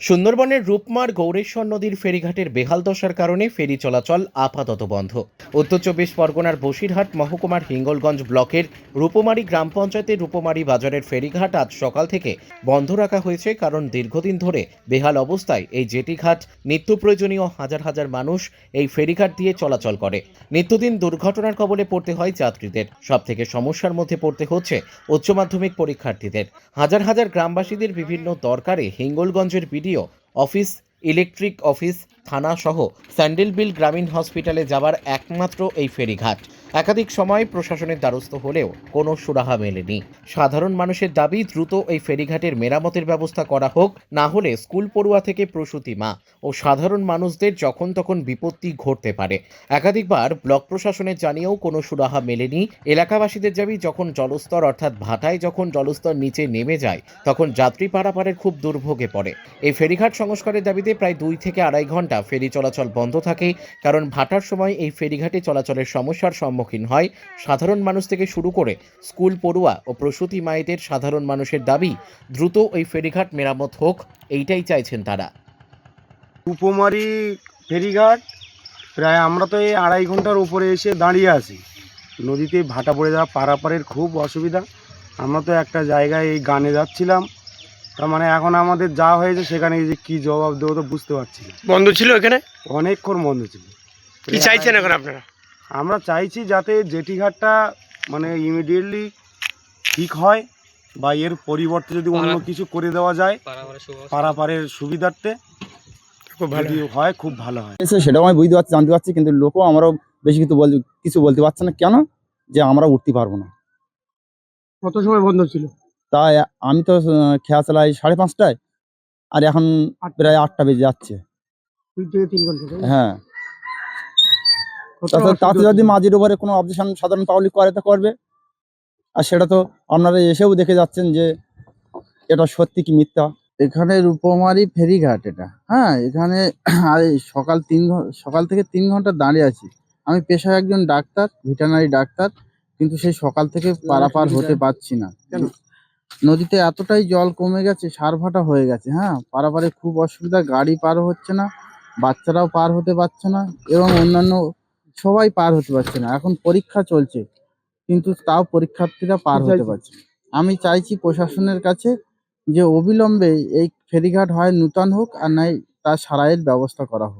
সুন্দরবনের রূপমার গৌরেশ্বর নদীর ফেরিঘাটের বেহাল দশার কারণে ফেরি চলাচল আপাতত বন্ধ। উত্তর চব্বিশ পরগনার বসিরহাট, মহকুমার হিঙ্গলগঞ্জ ব্লকের রূপমারি গ্রাম পঞ্চায়েতের রূপমারি বাজারের ফেরিঘাট আজ সকাল থেকে বন্ধ রাখা হয়েছে কারণ দীর্ঘদিন ধরে বেহাল অবস্থায় এই জেটিঘাট নিত্য প্রয়োজনীয় হাজার হাজার মানুষ এই ফেরিঘাট দিয়ে চলাচল করে। নিত্যদিন দুর্ঘটনার কবলে পড়তে হয় যাত্রীদের। সব থেকে সমস্যার মধ্যে পড়তে হচ্ছে উচ্চ মাধ্যমিক পরীক্ষার্থীদের। হাজার হাজার গ্রামবাসীদের বিভিন্ন দরকারে হিঙ্গলগঞ্জের বিডিও অফিস ইলেকট্রিক অফিস থানা সহ স্যান্ডেলবিল গ্রামীণ হসপিটালে যাবার একমাত্র এই ফেরিঘাট। একাধিক সময় প্রশাসনের দ্বারস্থ হলেও কোনো সুরাহা মেলেনি। সাধারণ মানুষের দাবি, দ্রুত এই ফেরিঘাটের মেরামতের ব্যবস্থা করা হোক, না হলে স্কুল পড়ুয়া থেকে প্রসূতি মা ও সাধারণ মানুষদের যখন তখন বিপত্তি ঘটতে পারে। একাধিকবার ব্লক প্রশাসনের জানিয়েও কোনো সুরাহা মেলেনি। এলাকাবাসীদের দাবি, যখন জলস্তর অর্থাৎ ভাটায় যখন জলস্তর নিচে নেমে যায়, তখন যাত্রী পারাপারের খুব দুর্ভোগে পড়ে। এই ফেরিঘাট সংস্কারের দাবিতে প্রায় দুই থেকে আড়াই ঘণ্টা ফেরি চলাচল বন্ধ থাকে, কারণ ভাটার সময় এই ফেরিঘাটে চলাচলের সমস্যার সম্মুখীন হয়। সাধারণ মানুষ থেকে শুরু করে স্কুল পড়ুয়া ও প্রসূতি মায়েদের সাধারণ মানুষের দাবি দ্রুত ওই ফেরিঘাট মেরামত হোক এইটাই চাইছেন তারা। উপমারি ফেরিঘাট প্রায় আমরা তো এই আড়াই ঘণ্টার উপরে এসে দাঁড়িয়ে আছি। নদীতে ভাটা পড়ে যাওয়া পারাপারের খুব অসুবিধা। আমরা তো একটা জায়গায় এই গানে যাচ্ছিলাম। তার মানে এখন আমাদের যা হয়েছে সেখানে যে কি জবাব দেবো তো বুঝতে পারছি না। বন্ধ ছিল এখানে? অনেকক্ষণ বন্ধ ছিল। কি চাইছেন এখন আপনারা? আমরা চাইছি যাতে জেটিঘাটটা মানে ইমিডিয়েটলি ঠিক হয় বা এর পরিবর্তে যদি অন্য কিছু করে দেওয়া যায় পারাপারের সুবিধার্থে খুব ভালো যদি হয়। খুব ভালো হয়। সেটাও আমি বুঝতে পারছি জানতে পারছি কিন্তু লোকও আমরাও বেশি কিছু বল কিছু বলতে পারছে না। কেন? যে আমরা উঠতে পারব না। কত সময় বন্ধ ছিল? তাই আমি তো খেয়া চালাই সাড়ে পাঁচটায় আর এখন প্রায় আটটা বেজে যাচ্ছে। দুই থেকে তিন ঘণ্টা হ্যাঁ। তাছাড়া তাতে যদি মাঝির উপরে কোনো অবজেকশন সাধারণ পাবলিক করে তো করবে। আর সেটা তো আপনারা এসেও দেখে যাচ্ছেন যে এটা সত্যি কি মিথ্যা। এখানে রূপমারি ফেরিঘাট এটা। হ্যাঁ এখানে আর এই সকাল তিন সকাল থেকে তিন ঘণ্টা দাঁড়িয়ে আছি। আমি পেশায় একজন ডাক্তার ভেটেরিনারি ডাক্তার কিন্তু সেই সকাল থেকে পারাপার হতে পারছি না। কেন? নদীতে এতটাই জল কমে গেছে সারভাটা হয়ে গেছে হ্যাঁ। পারাপারে খুব অসুবিধা গাড়ি পার হচ্ছে না বাচ্চারাও পার হতে পারছে না এবং অন্যান্য সবাই পার হতে পারছে না। এখন পরীক্ষা চলছে কিন্তু তাও পরীক্ষার্থীরা পার হতে পারছে আমি চাইছি প্রশাসনের কাছে যে অবিলম্বে এই ফেরিঘাট হয় নূতন হোক আর নাই তার সারাইয়ের ব্যবস্থা করা হোক।